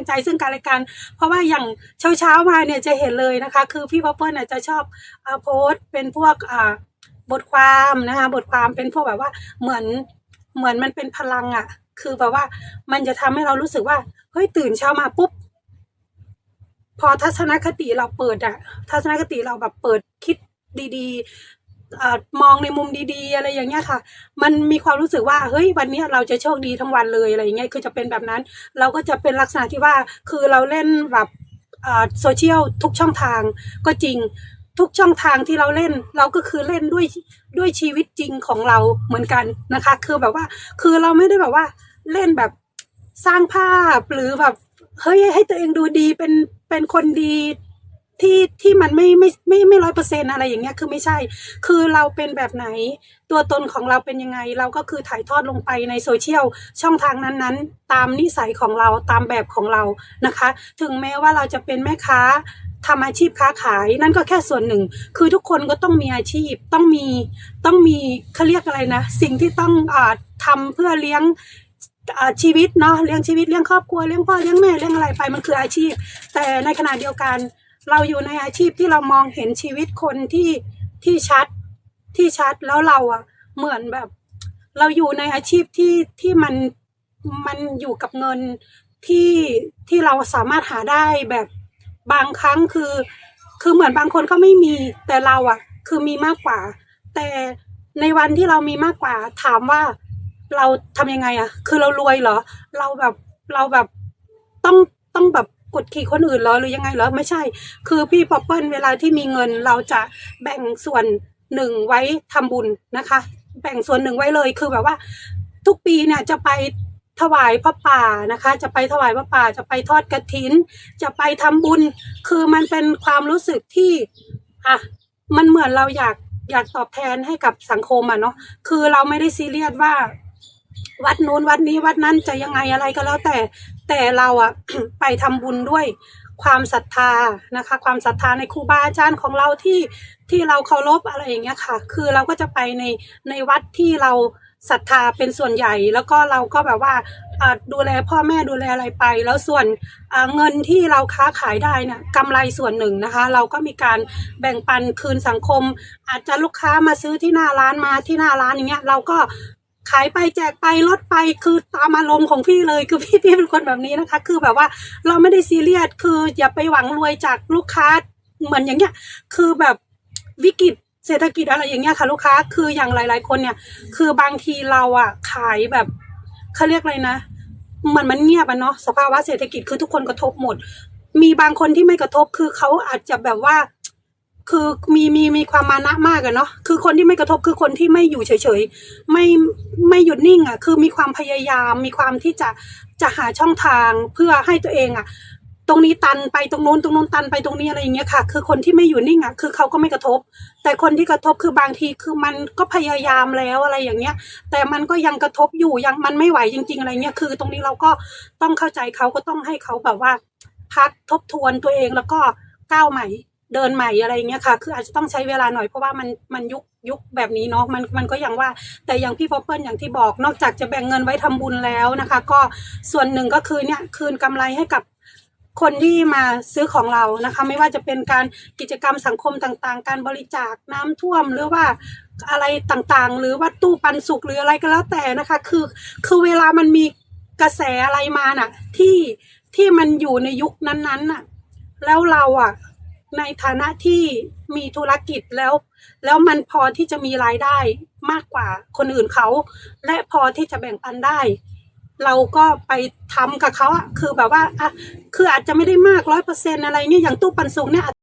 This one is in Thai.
งใจซึ่งกันและกัน เพราะว่าอย่างเช้าเช้าๆมาเนี่ยจะเห็นเลยนะคะ คือพี่ป๊อปเปิลน่ะจะชอบอโพสต์เป็นพวกบทความนะคะบทความเป็นพวกแบบว่าเหมือนเหมือนมันเป็นพลังอะ่ะ คือแบบว่ามันจะทำให้เรารู้สึกว่าเฮ้ยตื่นเช้ามาปุ๊บพอทัศนคติเราเปิดอะทัศนคติเราแบบเปิดคิดดีๆ มองในมุมดีๆ อะไรอย่างเงี้ยค่ะ มันมีความรู้สึกว่าเฮ้ยวันเนี้ยเราจะโชคดีทั้งวันเลยอะไรอย่างเงี้ยคือจะเป็นแบบนั้น เราก็จะเป็นลักษณะที่ว่าคือเราเล่นแบบโซเชียลทุกช่องทางก็จริงทุกช่องทางที่เราเล่นเราก็คือเล่นด้วยด้วยชีวิตจริงของเราเหมือนกันนะคะ คือแบบว่าคือเราไม่ได้แบบว่าเล่นแบบสร้างภาพหรือแบบเฮ้ยให้ตัวเองดูดีเป็นเป็นคนดี ที่ที่มันไม่ไม่ไม่ไม่ร้อยเปอร์เซ็นอะไรอย่างเงี้ยคือไม่ใช่ คือเราเป็นแบบไหน ตัวตนของเราเป็นยังไง เราก็คือถ่ายทอดลงไปในโซเชียลช่องทางนั้นๆ ตามนิสัยของเราตามแบบของเรานะคะ ถึงแม้ว่าเราจะเป็นแม่ค้าทำอาชีพค้าขายนั่นก็แค่ส่วนหนึ่ง คือทุกคนก็ต้องมีอาชีพต้องมีต้องมีเขาเรียกอะไรนะ สิ่งที่ต้องอ่าทำเพื่อเลี้ยงอ่าชีวิตเนาะเลี้ยงชีวิตเลี้ยงครอบครัวเลี้ยงพ่อเลี้ยงแม่เลี้ยงอะไรไปมันคืออาชีพ แต่ในขณะเดียวกัน เราอยู่ในอาชีพที่เรามองเห็นชีวิตคนที่ที่ชัดที่ชัดแล้วเราอะเหมือนแบบ เราอยู่ในอาชีพที่ที่มันมันอยู่กับเงินที่ที่เราสามารถหาได้แบบบางครั้งคือ คือเหมือนบางคนก็ไม่มี แต่เราอะคือมีมากกว่า แต่ในวันที่เรามีมากกว่า ถามว่าเราทำยังไงอะคือเรารวยเหรอ เราแบบเราแบบต้องต้องแบบ กดขี่คนอื่นเหรอหรือยังไงเหรอไม่ใช่ คือพี่ป๊อปเปิ้ลเวลาที่มีเงินเราจะแบ่งส่วนหนึ่งไว้ทำบุญนะคะ แบ่งส่วนหนึ่งไว้เลยคือแบบว่า ทุกปีเนี่ยจะไปถวายพระป่านะคะ จะไปถวายพระป่าจะไปทอดกระถิน จะไปทำบุญ คือมันเป็นความรู้สึกที่อะมันเหมือนเราอยากอยากตอบแทนให้กับสังคมอะเนาะคือเราไม่ได้ซีเรียสว่า วัดนู้นวัดนี้วัดนั้นจะยังไงอะไรก็แล้วแต่แต่เราอะไปทำบุญด้วยความศรัทธานะคะ ความศรัทธาในครูบาอาจารย์ของเราที่ที่เราเคารพอะไรอย่างเงี้ยค่ะ คือเราก็จะไปในในวัดที่เราศรัทธาเป็นส่วนใหญ่ แล้วก็เราก็แบบว่าดูแลพ่อแม่ดูแลอะไรไป แล้วส่วนเงินที่เราค้าขายได้นี่ยกำไรส่วนหนึ่งนะคะ เราก็มีการแบ่งปันคืนสังคม อาจจะลูกค้ามาซื้อที่หน้าร้านมาที่หน้าร้านอย่างเงี้ยเราก็ ขายไปแจกไปลดไปคือตามอารมณ์ของพี่เลยคือพี่พี่เป็นคนแบบนี้นะคะ คือแบบว่าเราไม่ได้ซีเรียสคืออย่าไปหวังรวยจากลูกค้าเหมือนอย่างเงี้ย คือแบบวิกฤตเศรษฐกิจอะไรอย่างเงี้ยค่ะ ลูกค้าคืออย่างหลาย ๆ คนเนี่ย คือบางทีเราอะขายแบบเขาเรียกอะไรนะมือนมันเงียบอะเนาะสภาวะเศรษฐกิจคือทุกคนกระทบหมด มีบางคนที่ไม่กระทบคือเขาอาจจะแบบว่า คือมีมีมีความมานะมากอะเนาะคือคนที่ไม่กระทบคือคนที่ไม่อยู่เฉยๆไม่ไม่หยุดนิ่งอะคือมีความพยายาม มีความที่จะจะหาช่องทางเพื่อให้ตัวเองอะตรงนี้ตันไปตรงโน้นตรงโน้นตันไปตรงนี้อะไรอย่างเงี้ยค่ะ คือคนที่ไม่อยู่นิ่งอะคือเขาก็ไม่กระทบ แต่คนที่กระทบคือบางทีคือมันก็พยายามแล้วอะไรอย่างเงี้ย แต่มันก็ยังกระทบอยู่ยังมันไม่ไหวจริง ๆ อะไรเงี้ยคือ ตรงนี้เราก็ต้องเข้าใจเขาก็ต้องให้เขาแบบว่า พักทบทวนตัวเองแล้วก็ก้าวใหม่ เดินใหม่อะไรเงี้ยค่ะ คืออาจจะต้องใช้เวลาหน่อยเพราะว่ามันมันยุคยุคแบบนี้เนาะมันมันก็อย่างว่า แต่อย่างพี่พอเปิลอย่างที่บอก นอกจากจะแบ่งเงินไว้ทำบุญแล้วนะคะ ก็ส่วนหนึ่งก็คือเนี่ยคืนกำไรให้กับคนที่มาซื้อของเรานะคะ ไม่ว่าจะเป็นการกิจกรรมสังคมต่างๆ การบริจาคน้ำท่วมหรือว่าอะไรต่างๆ หรือว่าตู้ปันสุกหรืออะไรก็แล้วแต่นะคะ คือคือเวลามันมีกระแสอะไรมาน่ะ ที่ที่มันอยู่ในยุคนั้นๆน่ะ แล้วเราอะ ในฐานะที่มีธุรกิจแล้ว แล้วมันพอที่จะมีรายได้มากกว่าคนอื่นเขา และพอที่จะแบ่งปันได้ เราก็ไปทำกับเขาอะคือแบบว่าอะคืออาจจะไม่ได้มากร้อยเปอร์เซ็นอะไรเนี่ยอย่างตู้ปันสุกเนี่ย